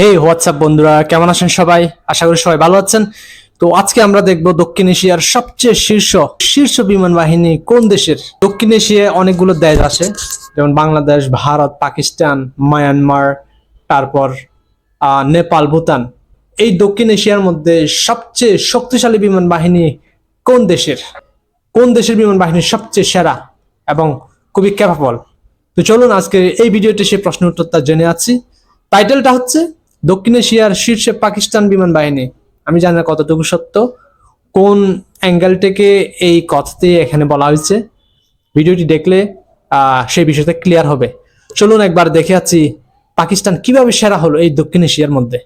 হে WhatsApp বন্ধুরা? কেমন আছেন সবাই? আশা করি সবাই ভালো আছেন। তো আজকে আমরা দেখব দক্ষিণ এশিয়ার সবচেয়ে শীর্ষ শীর্ষ বিমান বাহিনী কোন দেশের? দক্ষিণ এশিয়ায় অনেকগুলো দেশ আছে, যেমন বাংলাদেশ, ভারত, পাকিস্তান, মায়ানমার, তারপর নেপাল, ভুটান। এই দক্ষিণ এশিয়ার মধ্যে সবচেয়ে শক্তিশালী বিমান বাহিনী কোন দেশের? কোন দেশের বিমান বাহিনী সবচেয়ে সেরা এবং খুবই ক্যাপাবল তো চলুন আজকে এই ভিডিওতে সে প্রশ্নের উত্তরটা জেনে আছি টাইটেলটা হচ্ছে দক্ষিণ এশিয়ার শীর্ষে পাকিস্তান বিমান বাহিনী। আমি জানি না কতটুকু সত্য। কোন অ্যাঙ্গেল থেকে এই কথাতে এখানে বলা হয়েছে? ভিডিওটি দেখলে সেই বিষয়টা ক্লিয়ার হবে। চলুন একবার দেখে আছি পাকিস্তান কীভাবে সেরা হলো এই দক্ষিণ এশিয়ার মধ্যে।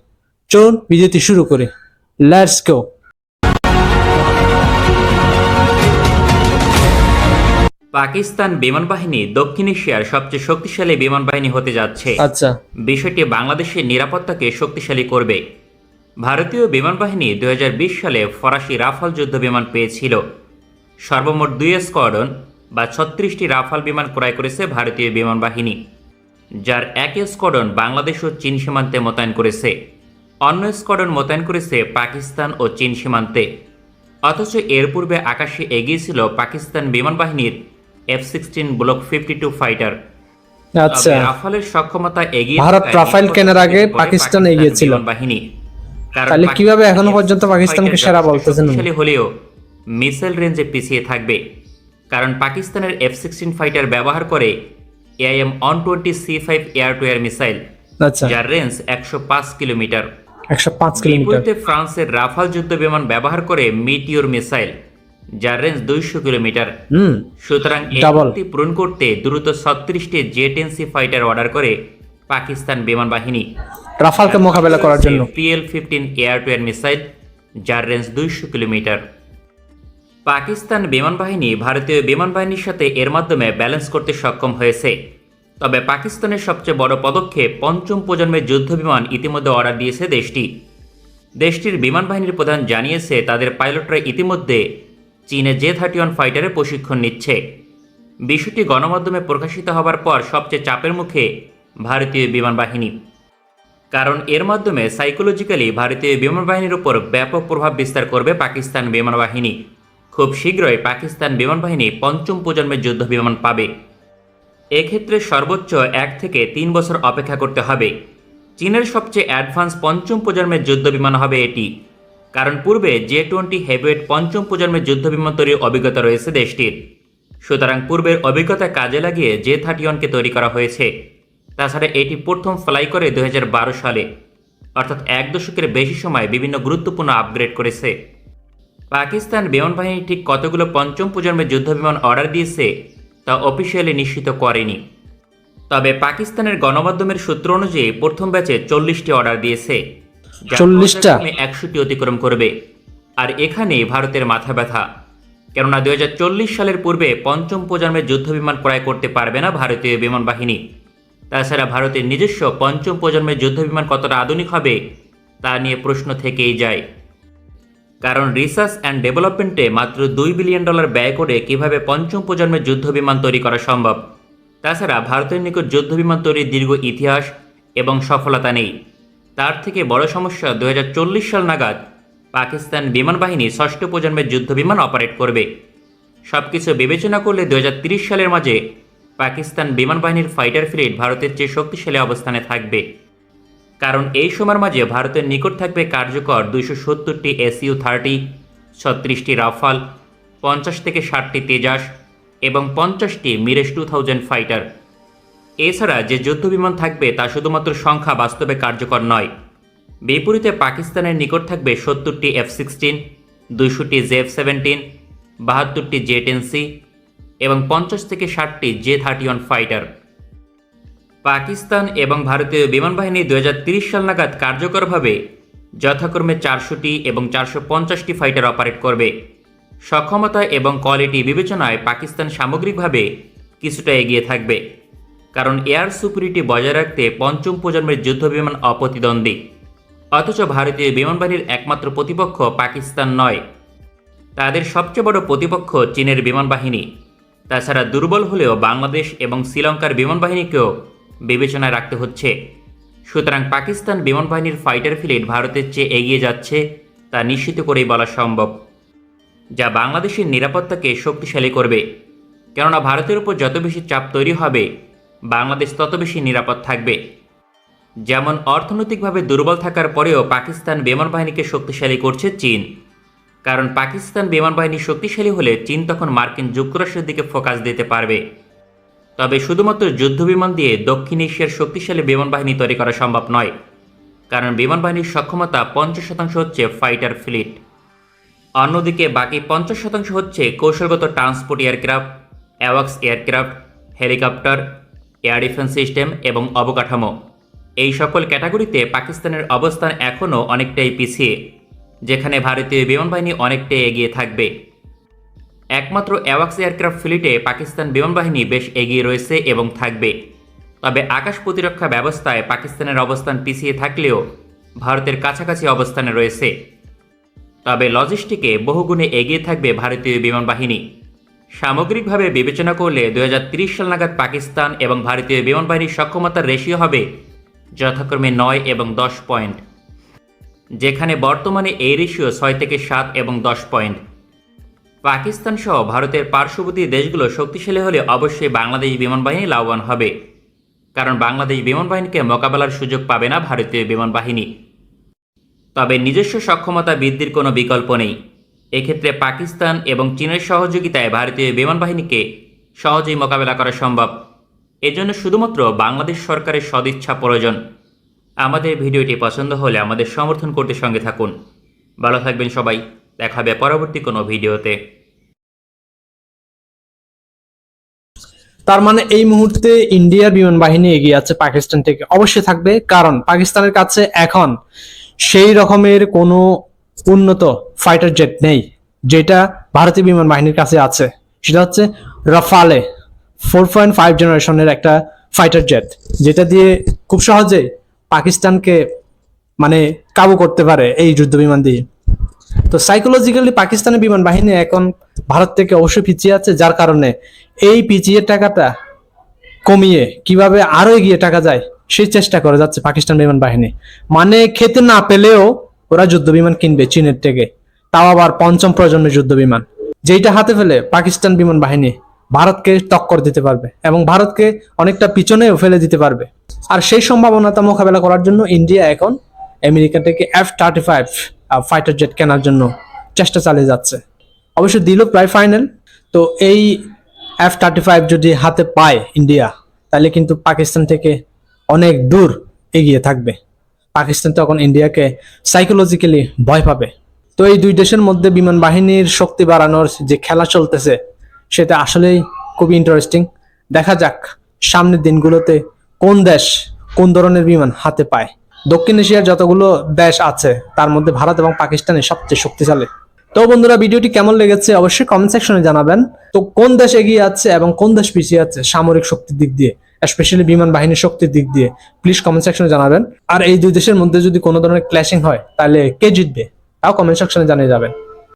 চলুন, ভিডিওটি শুরু করি। লেটস গো পাকিস্তান বিমান বাহিনী দক্ষিণ এশিয়ার সবচেয়ে শক্তিশালী বিমান বাহিনী হতে যাচ্ছে। আচ্ছা। বিষয়টি বাংলাদেশের নিরাপত্তাকে শক্তিশালী করবে। ভারতীয় বিমান বাহিনী দু হাজার বিশ সালে ফরাসি রাফাল যুদ্ধ বিমান পেয়েছিল। সর্বমোট দুই স্কোয়াডন বা ছত্রিশটি রাফাল বিমান ক্রয় করেছে ভারতীয় বিমান বাহিনী যার এক স্কোয়াডন বাংলাদেশ ও চীন সীমান্তে মোতায়েন করেছে। অন্য স্কোয়াডন মোতায়েন করেছে পাকিস্তান ও চীন সীমান্তে। অথচ এর পূর্বে আকাশে এগিয়েছিল পাকিস্তান বিমান বাহিনীর F sixteen block fifty two fighter আচ্ছা। রাফালের সক্ষমতা এগিয়ে ভারত রাফাল কেনার আগে পাকিস্তান বাহিনী। তাহলে কীভাবে এখনও পর্যন্ত পাকিস্তানকে সেরা বলতেছেন? হলেও মিসাইল রেঞ্জে পিছিয়ে থাকবে। কারণ পাকিস্তানের এফ সিক্সটিন ফাইটার ব্যবহার করে AIM one twenty C five air to air missile আচ্ছা। যার রেঞ্জ একশো পাঁচ কিলোমিটার। একশো পাঁচ কিলোমিটার। ফ্রান্সের রাফাল যুদ্ধ বিমান ব্যবহার করে মিটিওর মিসাইল যার রেঞ্জ দুইশো কিলোমিটার। সুতরাং এই পূরণ করতে দ্রুত ছত্রিশটি জেটেন্সি ফাইটার অর্ডার করে পাকিস্তান বিমান বাহিনী। রাফালকে মোকাবেলা করার জন্য। PL fifteen air to air missile যার রেঞ্জ দুইশো কিলোমিটার। পাকিস্তান বিমান বাহিনী ভারতীয় বিমান বাহিনীর সাথে এর মাধ্যমে ব্যালেন্স করতে সক্ষম হয়েছে। তবে পাকিস্তানের সবচেয়ে বড় পদক্ষেপ পঞ্চম প্রজন্মের যুদ্ধ বিমান ইতিমধ্যে অর্ডার দিয়েছে দেশটি। দেশটির বিমান বাহিনীর প্রধান জানিয়েছে তাদের পাইলটরা ইতিমধ্যে চীনে জে থার্টি ওয়ান ফাইটারে প্রশিক্ষণ নিচ্ছে। বিষয়টি গণমাধ্যমে প্রকাশিত হবার পর সবচেয়ে চাপের মুখে ভারতীয় বিমান বাহিনী। কারণ এর মাধ্যমে সাইকোলজিক্যালি ভারতীয় বিমান বাহিনীর উপর ব্যাপক প্রভাব বিস্তার করবে পাকিস্তান বিমান বাহিনী। খুব শীঘ্রই পাকিস্তান বিমান বাহিনী পঞ্চম প্রজন্মের যুদ্ধ বিমান পাবে। এক্ষেত্রে সর্বোচ্চ এক থেকে তিন বছর অপেক্ষা করতে হবে। চীনের সবচেয়ে অ্যাডভান্স পঞ্চম প্রজন্মের যুদ্ধ বিমান হবে এটি। কারণ পূর্বে জে টোয়েন্টি হেভিওয়েট পঞ্চম প্রজন্মের যুদ্ধ বিমান তৈরির অভিজ্ঞতা রয়েছে দেশটির। সুতরাং পূর্বের অভিজ্ঞতা কাজে লাগিয়ে জে থার্টি ওয়ানকে তৈরি করা হয়েছে। তাছাড়া এটি প্রথম ফ্লাই করে দু হাজার বারো সালে, অর্থাৎ এক দশকের বেশি সময় বিভিন্ন গুরুত্বপূর্ণ আপগ্রেড করেছে। পাকিস্তান বিমান বাহিনী ঠিক কতগুলো পঞ্চম প্রজন্মের যুদ্ধ বিমান অর্ডার দিয়েছে, তা অফিসিয়ালি নিশ্চিত করেনি। তবে পাকিস্তানের গণমাধ্যমের সূত্র অনুযায়ী প্রথম ব্যাচে চল্লিশটি অর্ডার দিয়েছে। 40 টা? একশোটি অতিক্রম করবে। আর এখানেই ভারতের মাথা ব্যথা। কেননা দু হাজার চল্লিশ সালের পূর্বে পঞ্চম প্রজন্মের যুদ্ধ বিমান ক্রয় করতে পারবে না ভারতীয় বিমান বাহিনী। তাছাড়া ভারতের নিজস্ব পঞ্চম প্রজন্মের যুদ্ধ বিমান কতটা আধুনিক হবে তা নিয়ে প্রশ্ন থেকেই যায়। কারণ রিসার্চ অ্যান্ড ডেভেলপমেন্টে মাত্র দুই বিলিয়ন ডলার ব্যয় করে কীভাবে পঞ্চম প্রজন্মের যুদ্ধ বিমান তৈরি করা সম্ভব। তাছাড়া ভারতের নিকট যুদ্ধ বিমান তৈরির দীর্ঘ ইতিহাস এবং সফলতা নেই। তার থেকে বড় সমস্যা দু হাজার চল্লিশ সাল নাগাদ পাকিস্তান বিমান বাহিনী ষষ্ঠ প্রজন্মের যুদ্ধ বিমান অপারেট করবে। সব কিছু বিবেচনা করলে দু সালের মাঝে পাকিস্তান বিমান বাহিনীর ফাইটার ফ্লিট ভারতের চেয়ে শক্তিশালী অবস্থানে থাকবে। কারণ এই সময়ের মাঝে ভারতের নিকট থাকবে কার্যকর দুইশো সত্তরটি এসইউ থার্টি, ছত্রিশটি রাফাল, পঞ্চাশ থেকে ষাটটি তেজাস এবং পঞ্চাশটি মিরেশ টু থাউজেন্ড ফাইটার। এছাড়া যে যুদ্ধ বিমান থাকবে তা শুধুমাত্র সংখ্যা বাস্তবে কার্যকর নয়। বিপরীতে পাকিস্তানের নিকট থাকবে সত্তরটি এফ সিক্সটিন, দুইশোটি জেফ সেভেন্টিন, বাহাত্তরটি জে টেন সি এবং পঞ্চাশ থেকে ষাটটি J thirty one fighter. Pakistan এবং ভারতীয় বিমান বাহিনী দু সাল নাগাদ কার্যকরভাবে যথাক্রমে চারশোটি এবং চারশো পঞ্চাশটি ফাইটার অপারেট করবে। সক্ষমতা এবং কোয়ালিটি বিবেচনায় পাকিস্তান সামগ্রিকভাবে কিছুটা এগিয়ে থাকবে। কারণ এয়ার সুপিরিটি বজায় রাখতে পঞ্চম প্রজন্মের যুদ্ধ বিমান অপ্রতিদ্বন্দ্বী। অথচ ভারতীয় বিমান বাহিনীর একমাত্র প্রতিপক্ষ পাকিস্তান নয়। তাদের সবচেয়ে বড় প্রতিপক্ষ চীনের বিমান বাহিনী তাছাড়া দুর্বল হলেও বাংলাদেশ এবং শ্রীলঙ্কার বিমান বাহিনীকেও বিবেচনায় রাখতে হচ্ছে। সুতরাং পাকিস্তান বিমান বাহিনীর ফাইটার ফ্লিট ভারতের চেয়ে এগিয়ে যাচ্ছে তা নিশ্চিত করেই বলা সম্ভব। যা বাংলাদেশের নিরাপত্তাকে শক্তিশালী করবে। কেননা ভারতের উপর যত বেশি চাপ তৈরি হবে বাংলাদেশ তত বেশি নিরাপদ থাকবে। যেমন, অর্থনৈতিকভাবে দুর্বল থাকার পরেও পাকিস্তান বিমান বাহিনীকে শক্তিশালী করছে চীন। কারণ, পাকিস্তান বিমান বাহিনী শক্তিশালী হলে চীন তখন মার্কিন যুক্তরাষ্ট্রের দিকে ফোকাস দিতে পারবে। তবে শুধুমাত্র যুদ্ধবিমান দিয়ে দক্ষিণ এশিয়ার শক্তিশালী বিমান বাহিনী তৈরি করা সম্ভব নয়, কারণ বিমান বাহিনীর সক্ষমতা পঞ্চাশ শতাংশ হচ্ছে ফাইটার ফ্লিট। অন্যদিকে, বাকি পঞ্চাশ শতাংশ হচ্ছে কৌশলগত transport aircraft, অ্যাওয়াক্স aircraft, helicopter air defence system এবং অবকাঠামো। এই সকল ক্যাটাগরিতে পাকিস্তানের অবস্থান এখনও অনেকটাই পিছিয়ে, যেখানে ভারতীয় বিমান বাহিনী অনেকটাই এগিয়ে থাকবে। একমাত্র অ্যাওয়াক্স এয়ারক্রাফট ফ্লিটে পাকিস্তান বিমান বাহিনী বেশ এগিয়ে রয়েছে এবং থাকবে। তবে আকাশ প্রতিরক্ষা ব্যবস্থায় পাকিস্তানের অবস্থান পিছিয়ে থাকলেও ভারতের কাছাকাছি অবস্থানে রয়েছে। তবে লজিস্টিকে বহুগুণে এগিয়ে থাকবে ভারতীয় বিমান বাহিনী সামগ্রিকভাবে বিবেচনা করলে দু সাল নাগাদ পাকিস্তান এবং ভারতীয় বিমান বাহিনীর সক্ষমতার রেশিও হবে যথাক্রমে নয় এবং দশ পয়েন্ট, যেখানে বর্তমানে এই রেশিও ছয় থেকে সাত এবং দশ পয়েন্ট। পাকিস্তান সহ ভারতের পার্শ্ববর্তী দেশগুলো শক্তিশালী হলে অবশ্যই বাংলাদেশ বিমান বাহিনী লাভবান হবে, কারণ বাংলাদেশ বিমান বাহিনীকে মোকাবেলার সুযোগ পাবে না ভারতীয় বিমান বাহিনী তবে নিজস্ব সক্ষমতা বৃদ্ধির কোনো বিকল্প নেই। এক্ষেত্রে পাকিস্তান এবং চীনের সহযোগিতায় ভারতীয় বিমান বাহিনীকে সহজেই মোকাবেলা করা সম্ভব। এজন্য শুধুমাত্র বাংলাদেশ সরকারের সদিচ্ছা প্রয়োজন। আমাদের ভিডিওটি পছন্দ হলে আমাদের সমর্থন করতে সঙ্গে থাকুন। ভালো থাকবেন সবাই। দেখা হবে পরবর্তী কোনো ভিডিওতে। তার মানে এই মুহূর্তে ইন্ডিয়ার বিমান বাহিনী এগিয়ে আছে পাকিস্তান থেকে। অবশ্যই থাকবে, কারণ পাকিস্তানের কাছে এখন সেই রকমের কোনো উন্নত ফাইটার জেট নেই, যেটা ভারতীয় বিমান বাহিনীর কাছে আছে। সেটা হচ্ছে রাফালে ফোর পয়েন্ট ফাইভ জেনারেশনের একটা ফাইটার জেট যেটা দিয়ে খুব সহজেই পাকিস্তানকে মানে কাবু করতে পারে এই যুদ্ধ বিমান দিয়ে। তো সাইকোলজিক্যালি পাকিস্তানের বিমান বাহিনী এখন ভারত থেকে অবশ্যই পিছিয়ে আছে, যার কারণে এই পিছিয়ে টাকাটা কমিয়ে কীভাবে আরও এগিয়ে টাকা যায়, সেই চেষ্টা করে যাচ্ছে পাকিস্তান বিমান বাহিনী। মানে খেতে না পেলেও ওরা যুদ্ধ বিমান কিনবে চীনের থেকে। তাও আবার পঞ্চম প্রজন্মের যুদ্ধ বিমান। যেইটা হাতে ফেলে পাকিস্তান বিমান বাহিনী ভারতকে টক্কর দিতে পারবে এবং ভারতকে অনেকটা পিছনেও ফেলে দিতে পারবে। আর সেই সম্ভাবনাটা মোকাবেলা করার জন্য ইন্ডিয়া এখন আমেরিকা থেকে F thirty five fighter jet কেনার জন্য চেষ্টা চালিয়ে যাচ্ছে। অবশ্য দিল প্রায় ফাইনাল তো এই এফ থার্টি ফাইভ যদি হাতে পায় ইন্ডিয়া, তাহলে কিন্তু পাকিস্তান থেকে অনেক দূর এগিয়ে থাকবে। পাকিস্তান তখন ইন্ডিয়াকে সাইকোলজিক্যালি ভয় পাবে। তো এই দুই দেশের মধ্যে বিমান বাহিনীর শক্তি বাড়ানোর যে খেলা চলতেছে, সেটা আসলেই খুবই ইন্টারেস্টিং দেখা যাক সামনের দিনগুলোতে কোন দেশ কোন ধরনের বিমান হাতে পায়। দক্ষিণ এশিয়ার যতগুলো দেশ আছে, তার মধ্যে ভারত এবং পাকিস্তানের সবচেয়ে শক্তিশালী। তো বন্ধুরা, ভিডিওটি কেমন লেগেছে অবশ্যই কমেন্ট সেকশনে জানাবেন। তো কোন দেশ এগিয়ে আছে এবং কোন দেশ পিছিয়ে আছে সামরিক শক্তির দিক দিয়ে স্পেশালি বিমান বাহিনীর শক্তির দিক দিয়ে প্লিজ কমেন্ট সেকশনে জানাবেন। আর এই দুই দেশের মধ্যে যদি কোনো ধরনের ক্ল্যাশিং হয়, তাহলে কে জিতবে? তাও কমেন্ট সেকশনে জানিয়ে যাবেন।